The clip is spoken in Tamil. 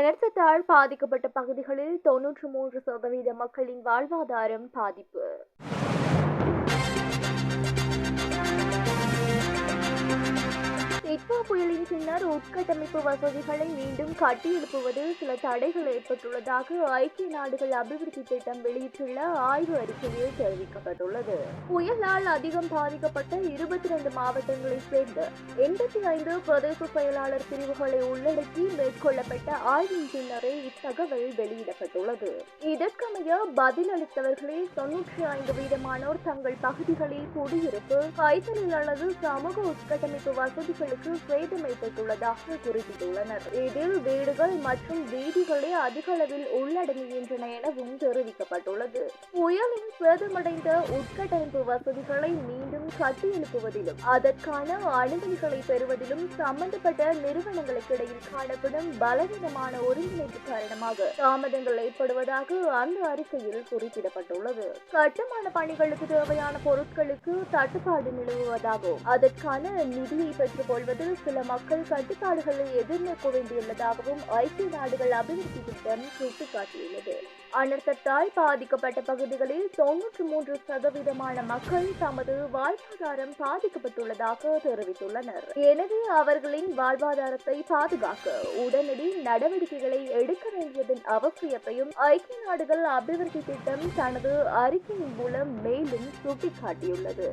அனர்த்தத்தால் பாதிக்கப்பட்ட பகுதிகளில் தொன்னூற்று மூன்று சதவீத மக்களின் வாழ்வாதாரம் பாதிப்பு. புயலின் பின்னர் உட்கட்டமைப்பு வசதிகளை மீண்டும் கட்டியெழுப்புவதில் சில தடைகள் ஏற்பட்டுள்ளதாக ஐக்கிய நாடுகள் அபிவிருத்தி திட்டம் வெளியிட்டுள்ள ஆய்வு அறிக்கையில் தெரிவிக்கப்பட்டுள்ளது. புயலால் அதிகம் பாதிக்கப்பட்ட இருபத்தி ரெண்டு மாவட்டங்களைச் சேர்ந்த எண்பத்தி ஐந்து பிரதேச செயலாளர் பிரிவுகளை உள்ளடக்கி மேற்கொள்ளப்பட்ட ஆய்வின் பின்னரே இத்தகவல் வெளியிடப்பட்டுள்ளது. இதற்கமைய பதிலளித்தவர்களில் தொன்னூற்றி ஐந்து வீதமானோர் தங்கள் பகுதிகளில் குடியிருப்பு கைத்தொழில் அல்லது சமூக உட்கட்டமைப்பு வசதிகளுக்கு செய்து ஏற்பட்டுள்ளதாக குறிப்பிட்டுள்ளனர். இதில் வீடுகள் மற்றும் வீதிகளே அதிக அளவில் உள்ளடங்குகின்றன எனவும் தெரிவிக்கப்பட்டுள்ளது. புயலின் சேதமடைந்த உட்கட்டமைப்பு வசதிகளை மீண்டும் கட்டியெழுப்புவதிலும் அதற்கான அனுமதிகளை பெறுவதிலும் சம்பந்தப்பட்ட நிறுவனங்களுக்கு இடையில் காணப்படும் பலவீனமான ஒருங்கிணைப்பு காரணமாக தாமதங்கள் ஏற்படுவதாக அந்த அறிக்கையில் குறிப்பிடப்பட்டுள்ளது. கட்டுமான பணிகளுக்கு தேவையான பொருட்களுக்கு தட்டுப்பாடு நிலவுவதாகவும் அதற்கான நிதியை பெற்றுக் கொள்வதில் சில மக்கள் கட்டுப்பாடுகளை எதிர்நோக்க வேண்டியுள்ளதாகவும் ஐக்கிய நாடுகள் அபிவிருத்தி திட்டம் சுட்டிக்காட்டியுள்ளது. அனர்த்தத்தால் பாதிக்கப்பட்ட பகுதிகளில் தொன்னூற்று மூன்று சதவீதமான மக்கள் தமது வாழ்வாதாரம் பாதிக்கப்பட்டுள்ளதாக தெரிவித்துள்ளனர். எனவே அவர்களின் வாழ்வாதாரத்தை பாதுகாக்க உடனடி நடவடிக்கைகளை எடுக்க வேண்டியதன் அவசியத்தையும் ஐக்கிய நாடுகள் அபிவிருத்தி திட்டம் தனது அறிக்கையின் மூலம் மேலும் சுட்டிக்காட்டியுள்ளது.